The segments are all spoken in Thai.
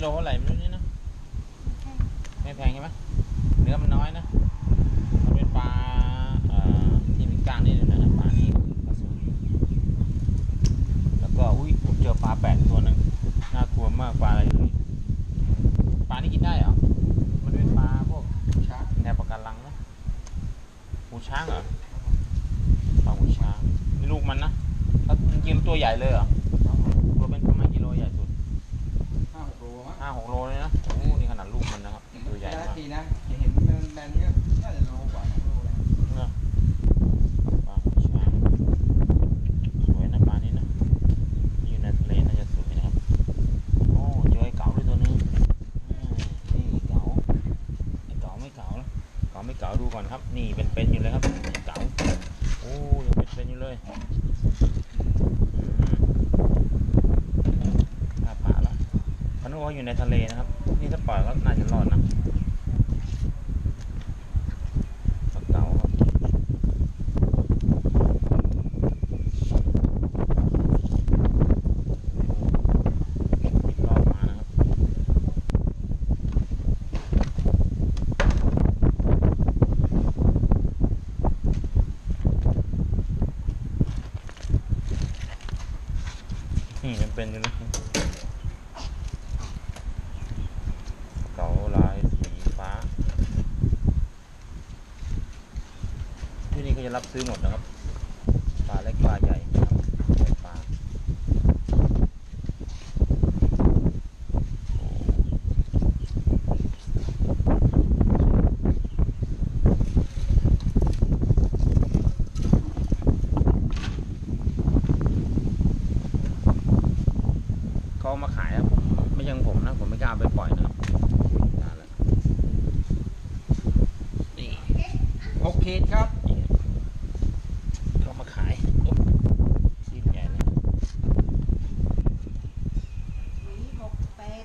เท่าไหร่ไม่รู้นี่นะไม่แพงใช่ไหมเนื้อมันน้อยนะมันเป็นปลาที่มีกล้างนิดนึงนะปลานี้ปลาสวยแล้วก็อุ้ยผมเจอปลาแปลกตัวหนึงน่ากลัวมากปลาอะไรอยู่นี่ปลานี่กินได้เหรอมันเป็นปลาพวกช้างแนวปะการังนะหูช้างเหรอปลาหูช้างนี่ลูกมันนะแล้วจริงๆตัวใหญ่เลยเหรอ ด้มากทีนเห็นแบนแบนๆก็น่าจะโลกว่าสองโลเลยเนอะปลาหูช้างสวยนะปลานี้นะอยู่ในทะเลน่าจะสวยนะครับโอ้เจอไอ้เก๋าด้วยตัวนึงอืมนี่เก๋าไอ้เก๋าไม่เก๋านะเก๋าไม่เก๋าดูก่อนครับ นี่เป็นๆอยู่เลยครับไอ้เก๋าโอ้ยังเป็นๆอยู่เลยอืมอาปลาแล้วเขนึกว่าอยู่ในทะเลนะครับ นี่ถ้าปล่อยก็น่าจะรอดนะปลาเก๋าครับปิดรอบมานะครับ นี่มัน เป็นอยู่นะเก๋าลายสีฟ้า ที่นี่ก็จะรับซื้อหมดนะครับปลาเล็กปลาใหญ่นะครับใหญ่ปลาโอ้ เขาเอามาขายครับ ไม่ใช่ของผมนะ ผมไม่กล้าไปปล่อยนะครับนานแล้วนี่หกขีดครับ นี่เขามาขายโอ้ชิ้นใหญ่เลย สี่หกแปด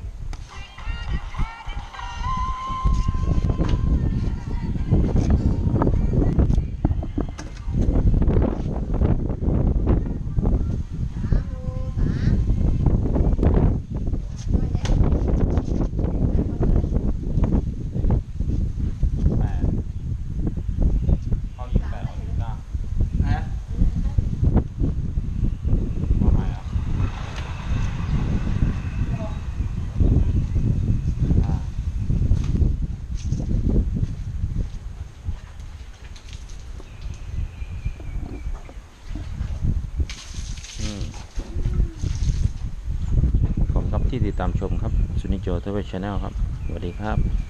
สามโลสามด้วยเล็ก แปดเขายิงแปดเขายิงเก้า ฮะ ว่าไงอะอ่าอืมขอบคุณครับ ที่ติดตามชมครับสุนิโจทวีชแนลครับสวัสดีครับ